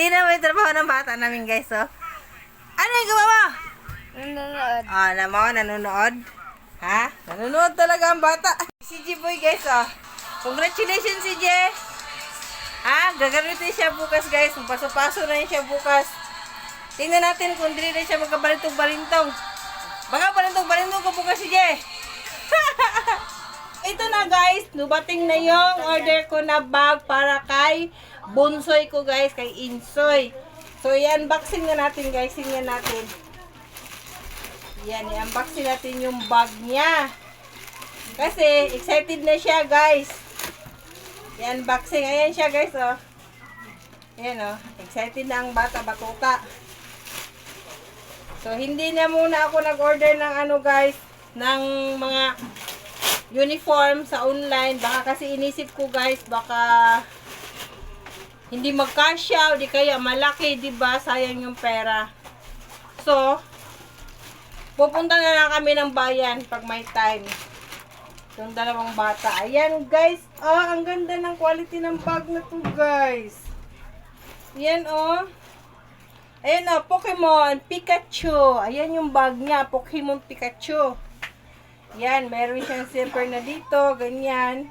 Yan na may trabaho ng bata namin guys, oh. Ano yung gawa mo? Nanonood. Ah, na mo, nanonood? Ha? Nanonood talaga ang bata. Si G-Boy guys, oh. Congratulations si J. Ha? Gagamitin siya bukas guys. Paso-paso na siya bukas. Tingnan natin kung hindi na siya magkabalintong-balintong. Baka balintong-balintong ko bukas si J. Ito na guys, dumating na yung order ko na bag para kay Bunsoy ko guys, kay Insoy. So, i-unboxing na natin guys, tingnan natin. Yan, i-unboxing natin yung bag niya. Kasi, excited na siya guys. I-unboxing, ayan siya guys oh. Ayan oh, excited na ang bata, batuta. So, hindi na muna ako nag-order ng ano guys, ng mga uniform sa online. Baka kasi inisip ko guys, baka hindi magkasya o di kaya malaki, di ba? Sayang yung pera. So, pupunta na lang kami ng bayan pag may time. Yung dalawang bata. Ayan guys, ah, ang ganda ng quality ng bag na to guys. Ayan oh. Ayan oh, Pokemon Pikachu. Ayan yung bag niya, Pokemon Pikachu. Yan, meron siyang zipper na dito, ganyan.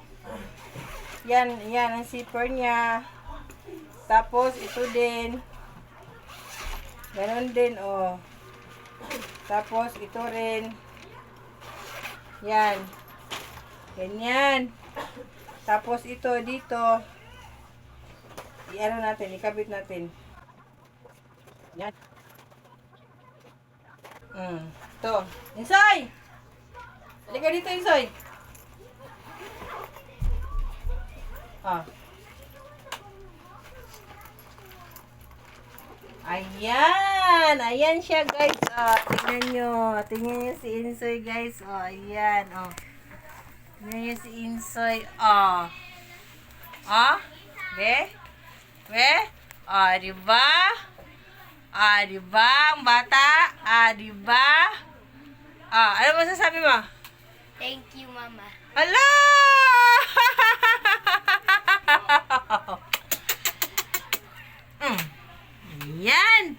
Yan, yan ang zipper niya. Tapos, ito din. Ganon din, oh. Tapos, ito rin. Yan. Ganyan. Tapos, ito dito. I-ano natin, ikabit natin. Yan. Mm. Ito. Insoy! Halika dito, Insoy. Ah. Ayan! Ayan siya, guys. Oh, tingnan nyo. Tingnan nyo si Insoy, guys. Oh, ayan. Oh. Tingnan nyo si Insoy. Oh. Oh. Be? Be? Oh, diba? Ah, diba? Ang bata? Ah, diba? Ah, ano masasabi mo? Thank you, Mama. Hala! mm. Yan!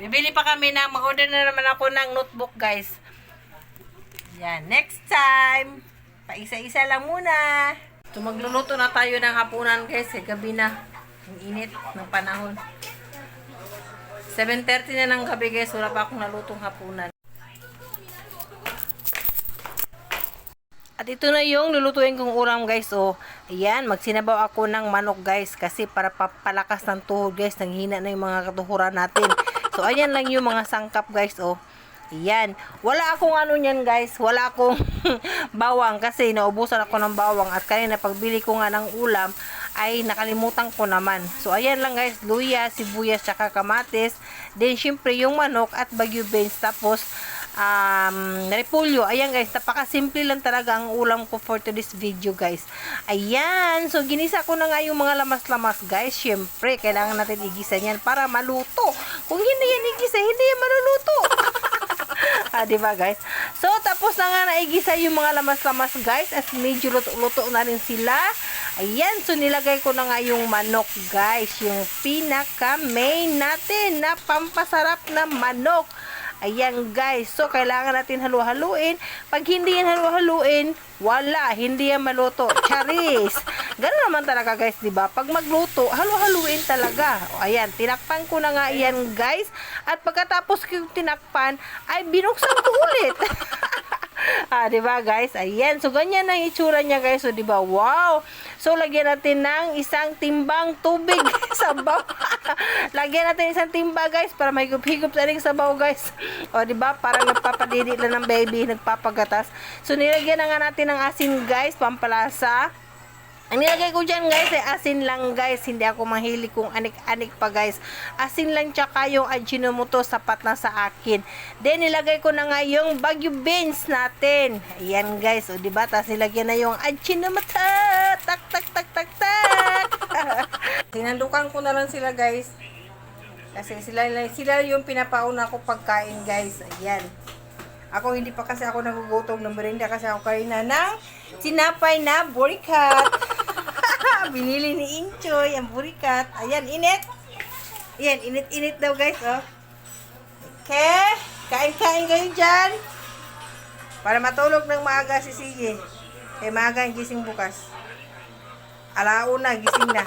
Bibili pa kami ng, mag-order na naman ako ng notebook, guys. Yan, next time. Paisa-isa lang muna. So, magluluto na tayo ng hapunan, guys. Eh, gabi na. Ang init ng panahon. 7.30 na ng gabi, guys. Wala pa akong nalutong hapunan. At ito na yung lulutuin kong ulam guys. Oh, ayan, magsinabaw ako ng manok guys. Kasi para papalakas ng tuhod guys. Nanghina na yung mga katuhuran natin. So, ayan lang yung mga sangkap guys. Oh, ayan. Wala akong ano niyan guys. Wala akong bawang. Kasi naubusan ako ng bawang. At kanina pagbili ko nga ng ulam ay nakalimutan ko naman. So, ayan lang guys. Luya, sibuyas, tsaka kamatis. Then, syempre yung manok at bagyo beans. Tapos, um, repolyo. Ayan guys, napaka-simple lang talaga ang ulam ko for today's video guys. Ayan, so ginisa ko na nga yung mga lamas-lamas guys. Siyempre, kailangan natin igisa yan para maluto. Kung hindi yan igisa, hindi yan maluluto. ah, di ba guys? So, tapos na nga naigisa yung mga lamas-lamas guys. As medyo luto-luto na rin sila. Ayan, so nilagay ko na nga yung manok guys. Yung pinaka-main natin na pampasarap na manok. Ayan guys, so kailangan natin halu-haluin. Pag hindi yan halu-haluin, wala, hindi yan maluto. Charis! Ganun naman talaga guys, di ba? Pag magluto, halu-haluin talaga. O, ayan, tinakpan ko na nga yan guys. At pagkatapos ko tinakpan, ay binuksan ko ulit. ah, 'di ba guys? Ayan. So ganyan ang itsura niya guys. So 'di ba? Wow. So lagyan natin ng isang timbang tubig sa sabaw. lagyan natin isang timba guys para may higup-higup sa ring sabaw guys. O 'di ba? Parang nagpapadidi lang ng baby, nagpapagatas. So nilagyan na nga natin ng asin guys, pampalasa. Ang nilagay ko dyan guys ay asin lang guys. Hindi ako mahilig kung anik-anik pa guys. Asin lang tsaka yung ajinomoto sapat na sa akin. Then nilagay ko na nga yung bagyo beans natin. Ayan guys. O diba? Tapos nilagyan na yung ajinomoto. Tak tak. Tinandukan ko na lang sila guys. Kasi sila, sila yung pinapauna ko pagkain guys. Ayan. Ako hindi pa kasi ako nagugutom ng merinda kasi ako kain na ng sinapay na burikat. Binili ni Inchoy ang burikat. Ayan, init. Yan, init-init daw guys, oh. Okay, kain-kain kayo dyan. Para matulog ng maaga si Sige. Eh, maaga ang gising bukas. Alauna, gising na.